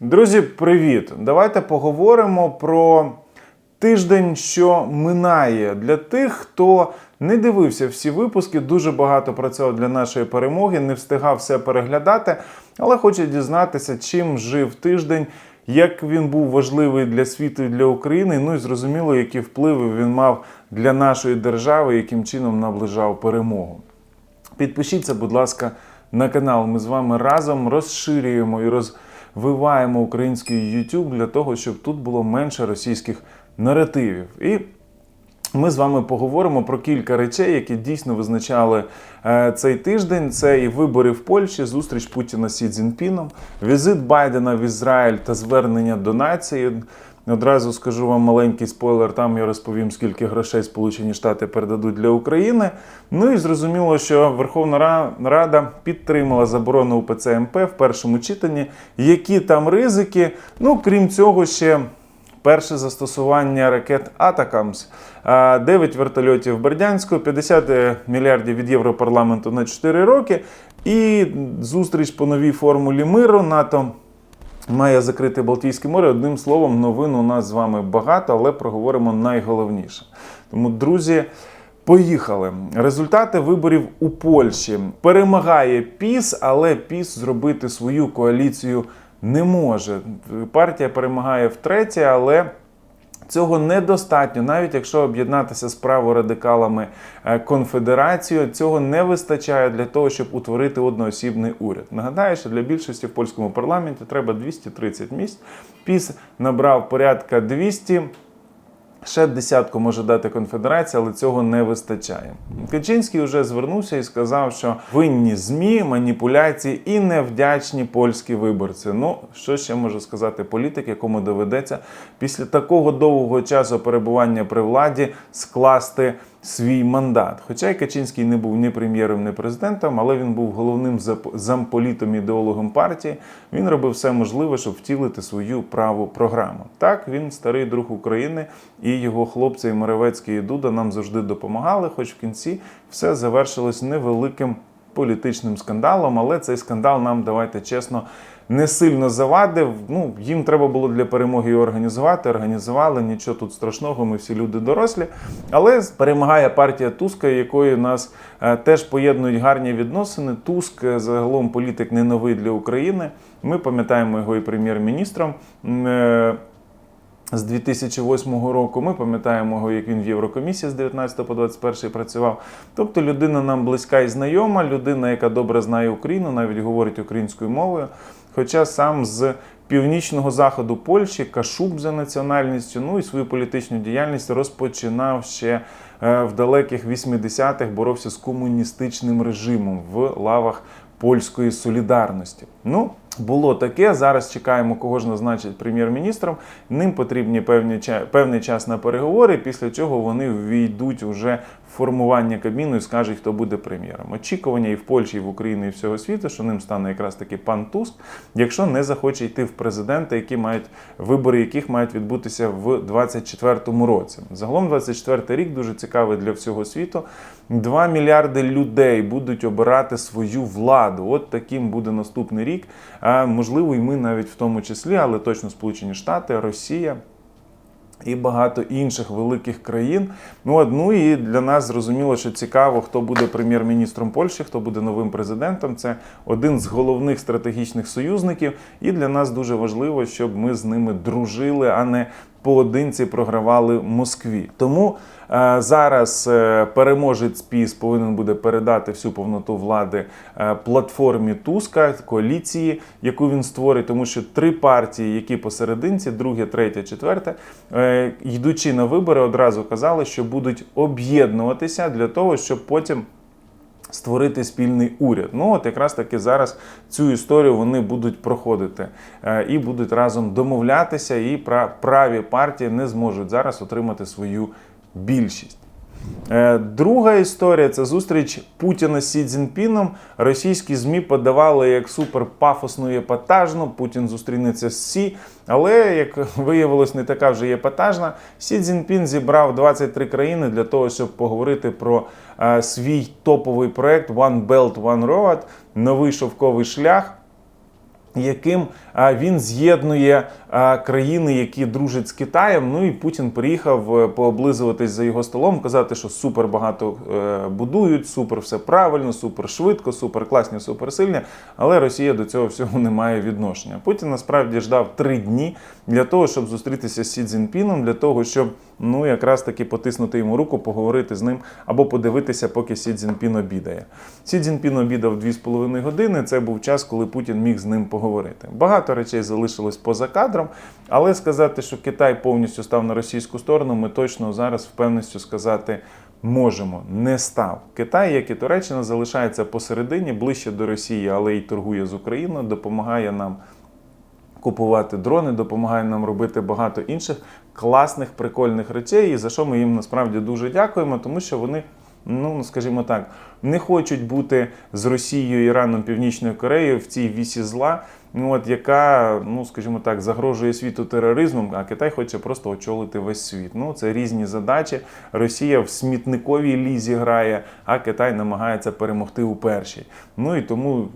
Друзі, привіт! Давайте поговоримо про тиждень, що минає. Для тих, хто не дивився всі випуски, дуже багато працював для нашої перемоги, не встигав все переглядати, але хоче дізнатися, чим жив тиждень, як він був важливий для світу і для України. Ну і зрозуміло, які впливи він мав для нашої держави, яким чином наближав перемогу. Підпишіться, будь ласка, на канал. Ми з вами разом розширюємо і розвиваємо український YouTube для того, щоб тут було менше російських наративів. І ми з вами поговоримо про кілька речей, які дійсно визначали е, цей тиждень. Це і вибори в Польщі, зустріч Путіна з Сі Цзіньпіном, візит Байдена в Ізраїль та звернення до нації. Одразу скажу вам маленький спойлер. Там я розповім, скільки грошей Сполучені Штати передадуть для України. Ну і зрозуміло, що Верховна Рада підтримала заборону УПЦ МП в першому читанні. Які там ризики? Ну крім цього, ще. Перше застосування ракет Атакамс, 9 вертольотів Бердянського, 50 мільярдів від Європарламенту на 4 роки. І зустріч по новій формулі миру НАТО має закрити Балтійське море. Одним словом, новин у нас з вами багато, але проговоримо найголовніше. Тому, друзі. Поїхали. Результати виборів у Польщі. Перемагає ПІС, але ПІС зробити свою коаліцію не може. Партія перемагає втретє, але Цього недостатньо, навіть якщо об'єднатися з праворадикалами е, конфедерацією, цього не вистачає для того, щоб утворити одноосібний уряд. Нагадаю, що для більшості в польському парламенті треба 230 місць. Піс набрав порядка 200. Ще десятку може дати конфедерація, але цього не вистачає. Качинський вже звернувся і сказав, що винні змі, маніпуляції і невдячні польські виборці. Ну що ще може сказати політик, якому доведеться після такого довгого часу перебування при владі скласти свій мандат. Хоча й Качинський не був ні прем'єром, ні президентом, але він був головним замполітом ідеологом партії. Він робив все можливе, щоб втілити свою праву програму. Так, він старий друг України, і його хлопці і Меревецький і Дуда нам завжди допомагали, хоч в кінці все завершилось невеликим політичним скандалом, але цей скандал нам, давайте чесно, не сильно завадив. Ну, їм треба було для перемоги його організувати. Організували, нічого тут страшного, ми всі люди дорослі. Але перемагає партія Туска, якою нас е, теж поєднують гарні відносини. Туск е, загалом політик не новий для України. Ми пам'ятаємо його і прем'єр-міністром. Е, з 2008 року. Ми пам'ятаємо його, як він в Єврокомісії з 19 по 21 працював. Тобто людина нам близька і знайома, людина, яка добре знає Україну, навіть говорить українською мовою. Хоча сам з північного заходу Польщі, Кашуб за національністю, ну і свою політичну діяльність розпочинав ще е, в далеких 80-х, боровся з комуністичним режимом в лавах польської солідарності. Ну, було таке. Зараз чекаємо, кого ж назначить прем'єр-міністром. Ним потрібні певні певний час на переговори, після чого вони ввійдуть уже в формування кабіну і скажуть, хто буде прем'єром. Очікування і в Польщі, і в Україні, і всього світу, що ним стане якраз таки пан Туск, якщо не захоче йти в президента, які мають вибори, яких мають відбутися в 2024 році. Загалом 24 рік дуже цікавий для всього світу. 2 мільярди людей будуть обирати свою владу. От таким буде наступний рік. Можливо, і ми навіть в тому числі, але точно Сполучені Штати, Росія. І багато інших великих країн. Ну, от, ну і для нас зрозуміло, що цікаво, хто буде прем'єр-міністром Польщі, хто буде новим президентом. Це один з головних стратегічних союзників. І для нас дуже важливо, щоб ми з ними дружили, а не поодинці програвали Москві. Тому зараз е, переможець ПІС повинен буде передати всю повноту влади е, платформі Туска, коаліції, яку він створить, тому що три партії, які посерединці, друге, третє, четверте, е, йдучи на вибори, одразу казали, що будуть об'єднуватися для того, щоб потім створити спільний уряд. Ну от якраз таки зараз цю історію вони будуть проходити е, і будуть разом домовлятися, і пра- праві партії не зможуть зараз отримати свою більшість. Е, Друга історія це зустріч Путіна з Сі Цзіньпіном. Російські ЗМІ подавали як супер пафосну і епатажну. Путін зустрінеться з Сі. Але, як виявилось, не така вже епатажна. Сі Цзіньпін зібрав 23 країни для того, щоб поговорити про е, свій топовий проект One Belt, One Road, новий шовковий шлях. Яким він з'єднує країни, які дружать з Китаєм. Ну і Путін приїхав е, пооблизуватись за його столом, казати, що супер багато е, будують, супер все правильно, супер швидко, супер класні, супер сильні. Але Росія до цього всього не має відношення. Путін насправді ждав три дні для того, щоб зустрітися з Сі Цзіньпіном, для того, щоб ну якраз таки потиснути йому руку, поговорити з ним або подивитися, поки Сі Цзіньпін обідає. Сі Цзіньпін обідав 2,5 години. Це був час, коли Путін міг з ним поговорити. Багато речей залишилось поза кадром, але сказати, що Китай повністю став на російську сторону, ми точно зараз впевненістю сказати. Можемо, не став. Китай, як і Туреччина, залишається посередині, ближче до Росії, але й торгує з Україною, допомагає нам купувати дрони, допомагає нам робити багато інших класних, прикольних речей. І за що ми їм насправді дуже дякуємо, тому що вони. Ну, скажімо так, не хочуть бути з Росією, Іраном, Північною Кореєю в цій вісі зла, ну от яка, ну скажімо так, загрожує світу тероризмом, а Китай хоче просто очолити весь світ. Ну це різні задачі. Росія в смітниковій лізі грає, а Китай намагається перемогти у першій. Ну і тому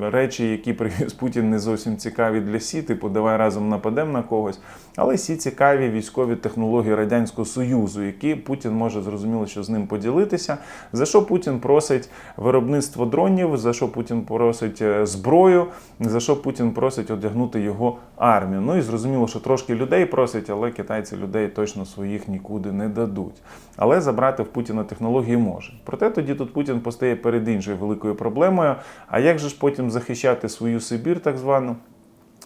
речі, які привіз Путін, не зовсім цікаві для Сі, типу давай разом нападемо на когось. Але всі цікаві військові технології Радянського Союзу, які Путін може зрозуміло, що з ним поділитися. За що Путін просить виробництво дронів, за що Путін просить е, зброю, за що Путін просить одягнути його армію. Ну і зрозуміло, що трошки людей просять, але китайці людей точно своїх нікуди не дадуть. Але забрати в Путіна технології може. Проте тоді тут Путін постає перед іншою великою проблемою. А як же ж потім захищати свою Сибір, так звану?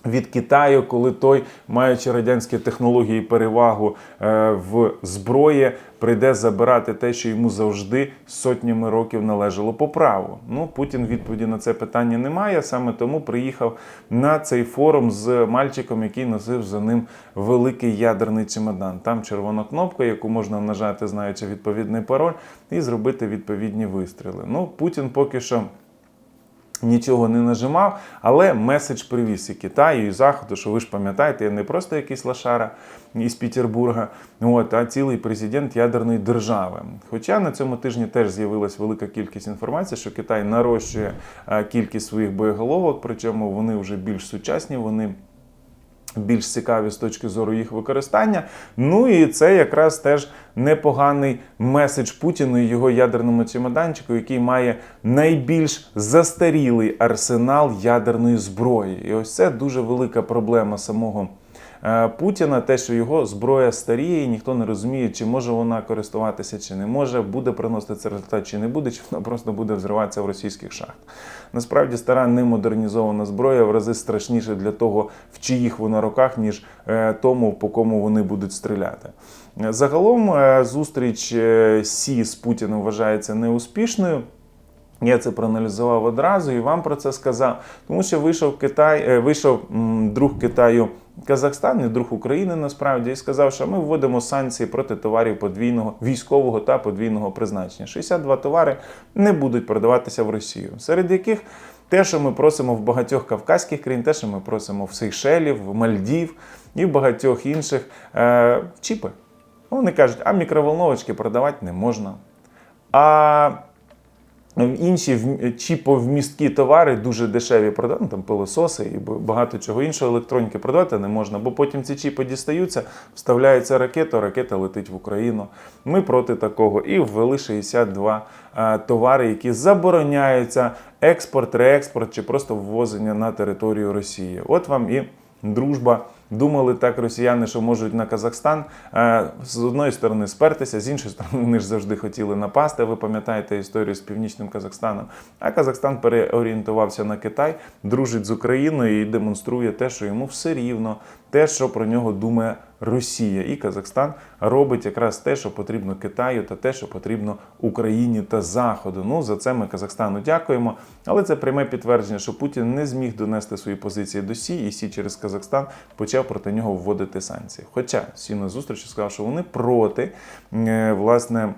Від Китаю, коли той, маючи радянські технології, перевагу е, в зброї, прийде забирати те, що йому завжди сотнями років належало по праву. Ну Путін відповіді на це питання не має. Саме тому приїхав на цей форум з мальчиком, який носив за ним великий ядерний чемодан. Там червона кнопка, яку можна нажати, знаючи відповідний пароль, і зробити відповідні вистріли. Ну Путін поки що. Нічого не нажимав, але меседж привіз і Китаю, і Заходу, що ви ж пам'ятаєте, я не просто якийсь лошара із Петербурга, от, а цілий президент ядерної держави. Хоча на цьому тижні теж з'явилася велика кількість інформації, що Китай нарощує кількість своїх боєголовок, причому вони вже більш сучасні, вони більш цікаві з точки зору їх використання. Ну і це якраз теж непоганий меседж Путіну і його ядерному чемоданчику, який має найбільш застарілий арсенал ядерної зброї. І ось це дуже велика проблема самого. Е, Путіна, те, що його зброя старіє, і ніхто не розуміє, чи може вона користуватися, чи не може, буде приносити це результат, чи не буде, чи вона просто буде взриватися в російських шахтах. Насправді стара немодернізована зброя в рази страшніше для того, в чиїх вона руках, ніж е, тому, по кому вони будуть стріляти. Загалом е, зустріч Сі з Путіним вважається неуспішною. Я це проаналізував одразу і вам про це сказав, тому що вийшов Китай, вийшов друг Китаю. Казахстан і друг України насправді і сказав, що ми вводимо санкції проти товарів подвійного військового та подвійного призначення. 62 товари не будуть продаватися в Росію, серед яких те, що ми просимо в багатьох кавказьких країн, те, що ми просимо в Сейшелів, в Мальдів і в багатьох інших е, чіпи. Вони кажуть, а мікроволновочки продавати не можна. А Інші чіповмісткі товари дуже дешеві продати, ну, там пилососи і багато чого іншого електроніки продавати не можна, бо потім ці чіпи дістаються, вставляється ракета, ракета летить в Україну. Ми проти такого і ввели 62 а, товари, які забороняються експорт, реекспорт чи просто ввозення на територію Росії. От вам і дружба. Думали так росіяни, що можуть на Казахстан е, з одної сторони спертися, з іншої сторони, вони ж завжди хотіли напасти. Ви пам'ятаєте історію з північним Казахстаном. А Казахстан переорієнтувався на Китай, дружить з Україною і демонструє те, що йому все рівно, те, що про нього думає Росія. І Казахстан робить якраз те, що потрібно Китаю, та те, що потрібно Україні та Заходу. Ну за це ми Казахстану дякуємо. Але це пряме підтвердження, що Путін не зміг донести свої позиції до Сі, і Сі через Казахстан почав проти нього вводити санкції. Хоча Сі на зустрічі сказав, що вони проти е, власне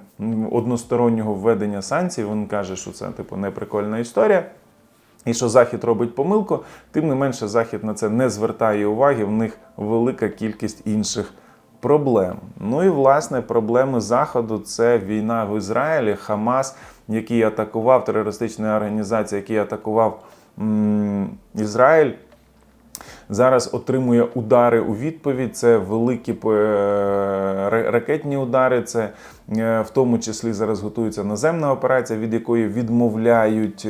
одностороннього введення санкцій. Він каже, що це типу неприкольна історія. І що Захід робить помилку, тим не менше Захід на це не звертає уваги. В них велика кількість інших проблем. Ну і власне проблеми Заходу це війна в Ізраїлі, Хамас, який атакував терористична організація, який атакував м Ізраїль. зараз отримує удари у відповідь. Це великі е, ракетні удари. Це е, в тому числі зараз готується наземна операція, від якої відмовляють.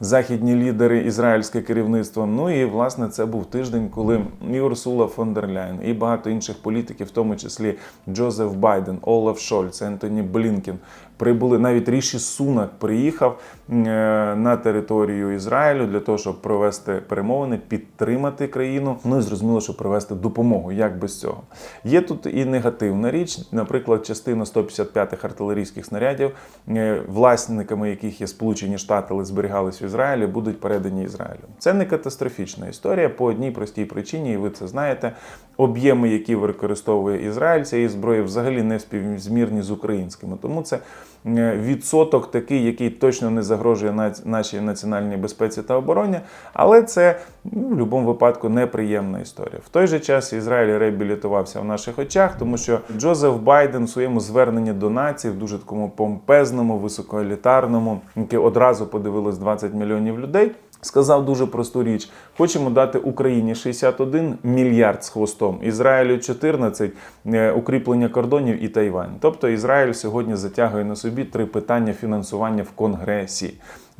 Західні лідери, ізраїльське керівництво. Ну і власне це був тиждень, коли і Урсула фон дер Ляйн, і багато інших політиків, в тому числі Джозеф Байден, Олаф Шольц, Ентоні Блінкен, прибули. Навіть Ріші Сунак приїхав е, на територію Ізраїлю для того, щоб провести перемовини, підтримати країну. Ну і зрозуміло, що привести допомогу. Як без цього є тут і негативна річ, наприклад, частина 155-х артилерійських снарядів, е, власниками яких є Сполучені Штати, але зберігались в Ізраїлі, будуть передані Ізраїлю. Це не катастрофічна історія по одній простій причині, і ви це знаєте. Об'єми, які використовує Ізраїль, цієї зброї взагалі не співзмірні з українськими. Тому це відсоток такий, який точно не загрожує нашій національній безпеці та обороні, але це ну, в будь-якому випадку неприємна історія. В той же час Ізраїль реабілітувався в наших очах, тому що Джозеф Байден в своєму зверненні до нації в дуже такому помпезному, високоелітарному, яке одразу подивилось 20 мільйонів людей. Сказав дуже просту річ: хочемо дати Україні 61 мільярд з хвостом, Ізраїлю 14, е, укріплення кордонів і Тайвань. Тобто Ізраїль сьогодні затягує на собі три питання фінансування в Конгресі.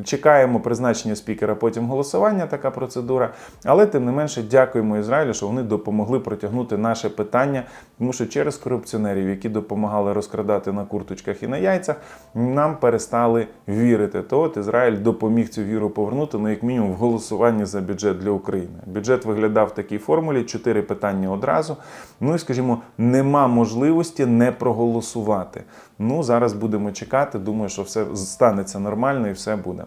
Чекаємо призначення спікера, потім голосування, така процедура. Але тим не менше дякуємо Ізраїлю, що вони допомогли протягнути наше питання, тому що через корупціонерів, які допомагали розкрадати на курточках і на яйцях, нам перестали вірити. То от Ізраїль допоміг цю віру повернути, ну як мінімум в голосуванні за бюджет для України. Бюджет виглядав в такій формулі: чотири питання одразу. Ну і скажімо, нема можливості не проголосувати. Ну зараз будемо чекати. Думаю, що все станеться нормально і все буде.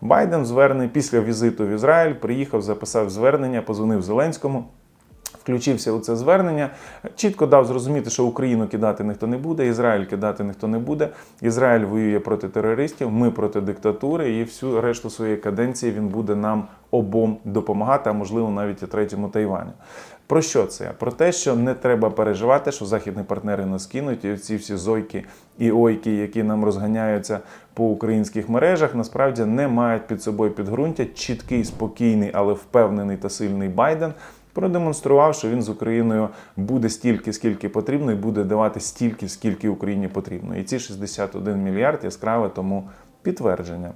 Байден звернений після візиту в Ізраїль, приїхав, записав звернення, позвонив Зеленському. Включився у це звернення, чітко дав зрозуміти, що Україну кидати ніхто не буде, Ізраїль кидати ніхто не буде. Ізраїль воює проти терористів, ми проти диктатури, і всю решту своєї каденції він буде нам обом допомагати, а можливо навіть і третьому Тайваню. Про що це? Про те, що не треба переживати, що західні партнери нас кинуть, і ці всі зойки і ойки, які нам розганяються по українських мережах, насправді не мають під собою підґрунтя. Чіткий, спокійний, але впевнений та сильний Байден продемонстрував, що він з Україною буде стільки, скільки потрібно, і буде давати стільки, скільки Україні потрібно. І ці 61 мільярд яскраве тому підтвердження.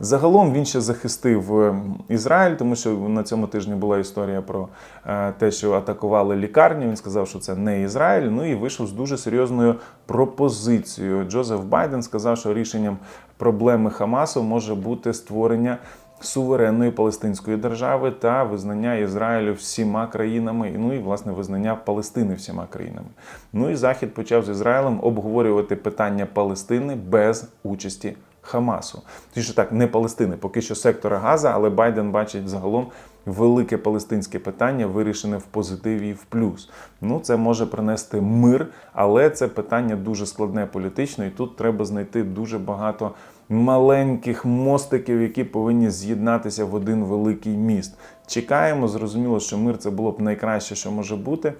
Загалом він ще захистив е, Ізраїль, тому що на цьому тижні була історія про е, те, що атакували лікарню. Він сказав, що це не Ізраїль. Ну і вийшов з дуже серйозною пропозицією. Джозеф Байден сказав, що рішенням проблеми Хамасу може бути створення. Суверенної палестинської держави та визнання Ізраїлю всіма країнами, ну і власне визнання Палестини всіма країнами. Ну і Захід почав з Ізраїлем обговорювати питання Палестини без участі Хамасу. Точніше так, не Палестини, поки що сектора Газа, але Байден бачить загалом велике палестинське питання, вирішене в позитиві і в плюс. Ну, це може принести мир, але це питання дуже складне політично, і тут треба знайти дуже багато маленьких мостиків, які повинні з'єднатися в один великий міст. Чекаємо, зрозуміло, що мир це було б найкраще, що може бути.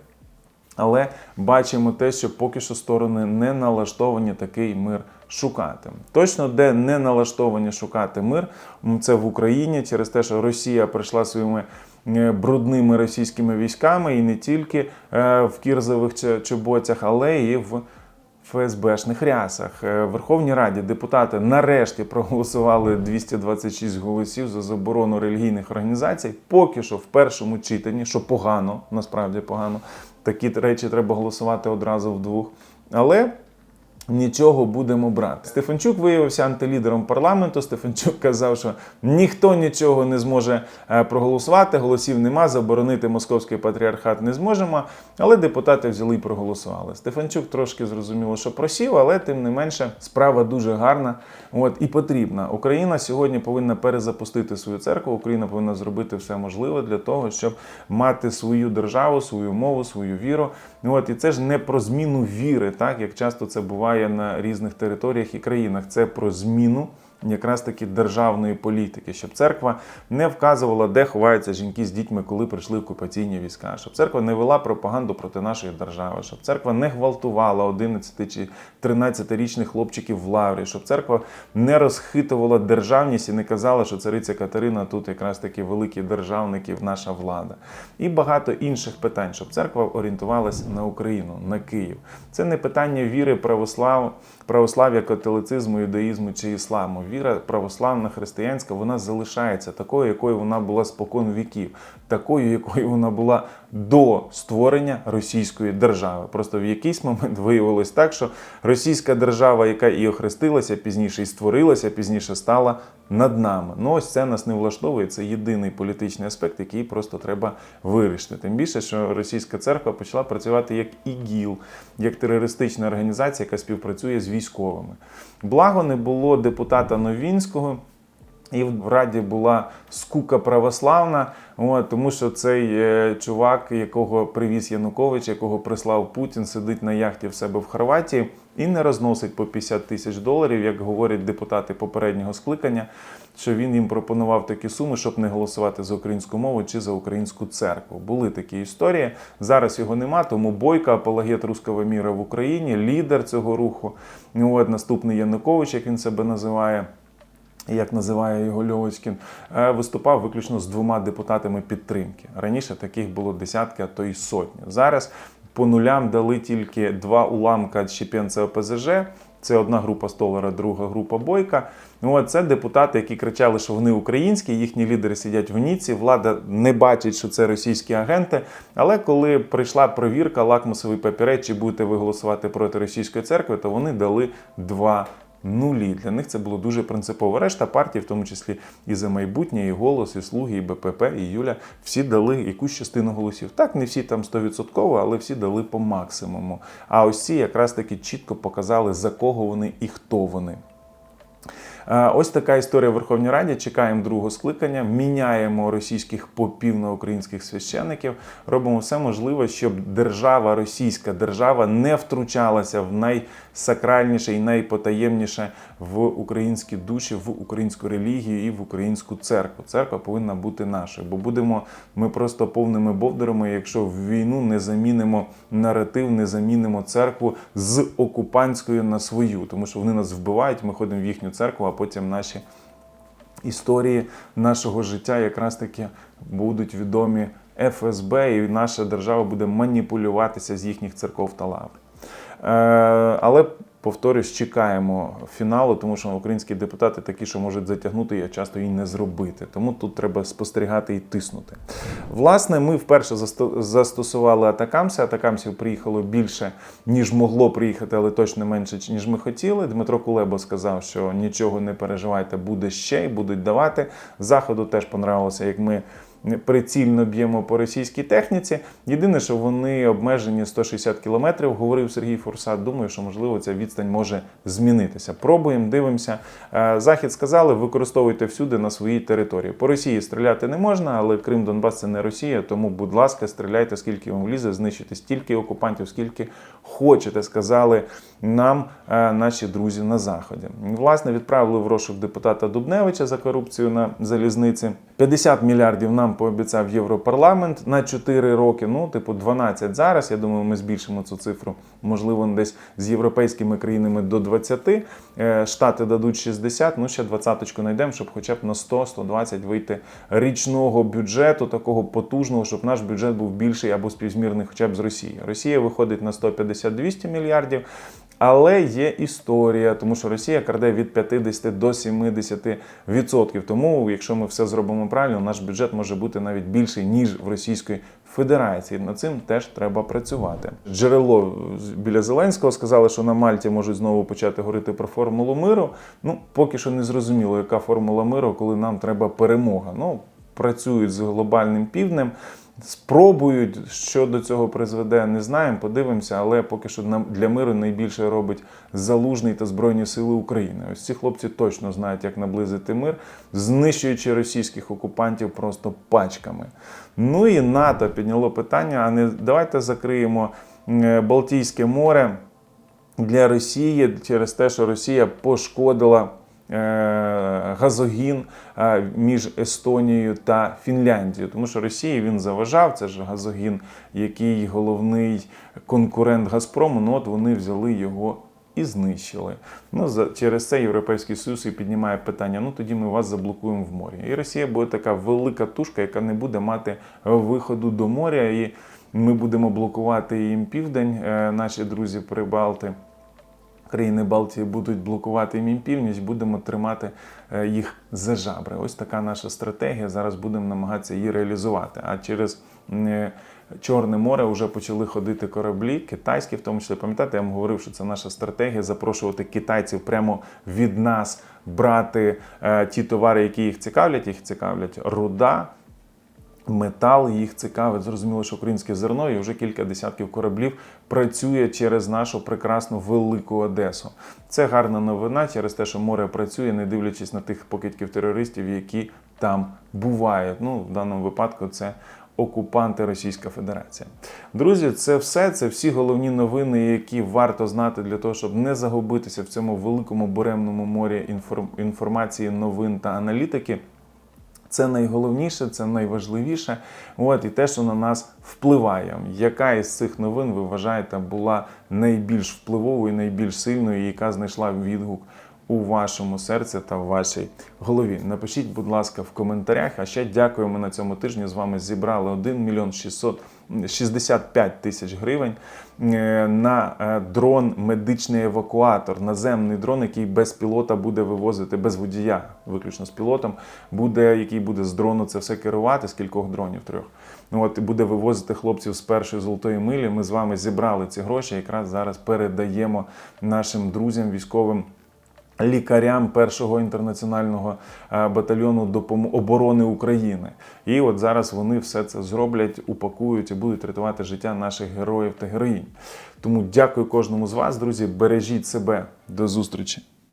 Але бачимо те, що поки що сторони не налаштовані такий мир шукати. Точно, де не налаштовані шукати мир, це в Україні через те, що Росія прийшла своїми е, брудними російськими військами і не тільки е, в кірзових чоботях, але і в ФСБшних рясах. Е, В Верховній Раді депутати нарешті проголосували 226 голосів за заборону релігійних організацій. Поки що в першому читанні, що погано, насправді погано. Такі речі треба голосувати одразу вдвох. Але Нічого будемо брати. Стефанчук виявився антилідером парламенту. Стефанчук казав, що ніхто нічого не зможе е, проголосувати, голосів нема, заборонити московський патріархат не зможемо. Але депутати взяли і проголосували. Стефанчук трошки зрозуміло, що просів, але тим не менше справа дуже гарна. От і потрібна. Україна сьогодні повинна перезапустити свою церкву. Україна повинна зробити все можливе для того, щоб мати свою державу, свою мову, свою віру. От і це ж не про зміну віри, так як часто це буває на різних територіях і країнах. Це про зміну якраз таки державної політики, щоб церква не вказувала, де ховаються жінки з дітьми, коли прийшли окупаційні війська, щоб церква не вела пропаганду проти нашої держави, щоб церква не гвалтувала 11 чи 13-річних хлопчиків в лаврі, щоб церква не розхитувала державність і не казала, що цариця Катерина тут якраз таки великі державники, наша влада. І багато інших питань, щоб церква орієнтувалася на Україну, на Київ. Це не питання віри православ, православ'я, католицизму, юдаїзму чи ісламу. Віра православна християнська вона залишається такою, якою вона була спокон віків, такою, якою вона була до створення російської держави. Просто в якийсь момент виявилось так, що російська держава, яка і охрестилася, пізніше і створилася, пізніше стала над нами. Ну ось це нас не влаштовує. Це єдиний політичний аспект, який просто треба вирішити. Тим більше, що російська церква почала працювати як ІГІЛ, як терористична організація, яка співпрацює з військовими. Благо не було депутата Новінського. І в Раді була скука православна, от, тому що цей е, чувак, якого привіз Янукович, якого прислав Путін, сидить на яхті в себе в Хорватії і не розносить по 50 тисяч доларів, як говорять депутати попереднього скликання, що він їм пропонував такі суми, щоб не голосувати за українську мову чи за українську церкву. Були такі історії. Зараз його нема, тому Бойко, апологет руского міра в Україні, лідер цього руху. Ну, От наступний Янукович, як він себе називає як називає його Льовочкін, е, виступав виключно з двома депутатами підтримки. Раніше таких було десятки, а то й сотні. Зараз по нулям дали тільки два уламка Щепенця ОПЗЖ. Це одна група Столара, друга група Бойка. Ну, от це депутати, які кричали, що вони українські, їхні лідери сидять в Ніці. Влада не бачить, що це російські агенти. Але коли прийшла провірка, лакмусовий папірець, чи будете ви голосувати проти російської церкви, то вони дали два нулі. Для них це було дуже принципово. Решта партій, в тому числі і за майбутнє, і голос, і слуги, і БПП, і Юля, всі дали якусь частину голосів. Так, не всі там 100%, але всі дали по максимуму. А ось ці якраз таки чітко показали, за кого вони і хто вони. Ось така історія в Верховній Раді. Чекаємо другого скликання, міняємо російських попів на українських священиків. Робимо все можливе, щоб держава, російська держава, не втручалася в найсакральніше і найпотаємніше в українські душі, в українську релігію і в українську церкву. Церква повинна бути нашою, бо будемо ми просто повними бовдерами, якщо в війну не замінимо наратив, не замінимо церкву з окупантською на свою, тому що вони нас вбивають. Ми ходимо в їхню церкву, а потім наші історії нашого життя якраз таки будуть відомі ФСБ, і наша держава буде маніпулюватися з їхніх церков та лавр. Е, але повторюсь, чекаємо фіналу, тому що українські депутати такі, що можуть затягнути, а часто і не зробити. Тому тут треба спостерігати і тиснути. Власне, ми вперше засто- застосували атакамси. Атакамсів приїхало більше, ніж могло приїхати, але точно менше, ніж ми хотіли. Дмитро Кулеба сказав, що нічого не переживайте, буде ще й будуть давати. Заходу теж понравилося, як ми прицільно б'ємо по російській техніці. Єдине, що вони обмежені 160 кілометрів, говорив Сергій Фурсат. Думаю, що можливо ця відстань може змінитися. Пробуємо, дивимося. Е, Захід сказали, використовуйте всюди на своїй території. По Росії стріляти не можна, але Крим, Донбас це не Росія. Тому, будь ласка, стріляйте, скільки вам влізе, знищите стільки окупантів, скільки хочете. Сказали нам е, наші друзі на заході. Власне, відправили в розшук депутата Дубневича за корупцію на залізниці. 50 мільярдів нам пообіцяв Європарламент на 4 роки. Ну, типу, 12 зараз. Я думаю, ми збільшимо цю цифру, можливо, десь з європейськими країнами до 20. Е, Штати дадуть 60, ну ще 20 знайдемо, щоб хоча б на 100-120 вийти річного бюджету, такого потужного, щоб наш бюджет був більший або співзмірний хоча б з Росією. Росія виходить на 150-200 мільярдів. Але є історія, тому що Росія краде від 50 до 70%. Тому, якщо ми все зробимо правильно, наш бюджет може бути навіть більший ніж в Російської Федерації. Над цим теж треба працювати. Джерело біля Зеленського сказали, що на Мальті можуть знову почати говорити про формулу миру. Ну поки що не зрозуміло, яка формула миру, коли нам треба перемога. Ну працюють з глобальним півднем. Спробують, що до цього призведе, не знаємо, подивимося, але поки що нам для миру найбільше робить залужний та Збройні Сили України. Ось ці хлопці точно знають, як наблизити мир, знищуючи російських окупантів просто пачками. Ну і НАТО підняло питання: а не давайте закриємо е, Балтійське море для Росії через те, що Росія пошкодила газогін е, між Естонією та Фінляндією, тому що Росії він заважав. Це ж газогін, який головний конкурент Газпрому. Ну от вони взяли його і знищили. Ну через це Європейський Союз і піднімає питання: ну тоді ми вас заблокуємо в морі. І Росія буде така велика тушка, яка не буде мати виходу до моря, і ми будемо блокувати їм південь, е, наші друзі Прибалти. Країни Балтії будуть блокувати їм північ, будемо тримати е, їх за жабри. Ось така наша стратегія. Зараз будемо намагатися її реалізувати. А через е, Чорне море вже почали ходити кораблі, китайські, в тому числі пам'ятаєте, я вам говорив, що це наша стратегія запрошувати китайців прямо від нас брати е, ті товари, які їх цікавлять. Їх цікавлять руда. Метал їх цікавить. Зрозуміло, що українське зерно і вже кілька десятків кораблів працює через нашу прекрасну велику Одесу. Це гарна новина через те, що море працює, не дивлячись на тих покидьків терористів, які там бувають. Ну, в даному випадку це окупанти Російська Федерація. Друзі, це все. Це всі головні новини, які варто знати для того, щоб не загубитися в цьому великому буремному морі інформ- інформації, новин та аналітики. Це найголовніше, це найважливіше. От і те, що на нас впливає. Яка із цих новин ви вважаєте була найбільш впливовою, найбільш сильною, яка знайшла відгук у вашому серці та в вашій голові? Напишіть, будь ласка, в коментарях. А ще дякуємо на цьому тижні. З вами зібрали 1 мільйон 665 тисяч гривень е, на е, дрон медичний евакуатор, наземний дрон, який без пілота буде вивозити, без водія, виключно з пілотом, буде, який буде з дрону це все керувати, з кількох дронів трьох. Ну от буде вивозити хлопців з першої золотої милі. Ми з вами зібрали ці гроші. Якраз зараз передаємо нашим друзям військовим. Лікарям першого інтернаціонального е, батальйону оборони України, і от зараз вони все це зроблять, упакують і будуть рятувати життя наших героїв та героїнь. Тому дякую кожному з вас, друзі. Бережіть себе до зустрічі.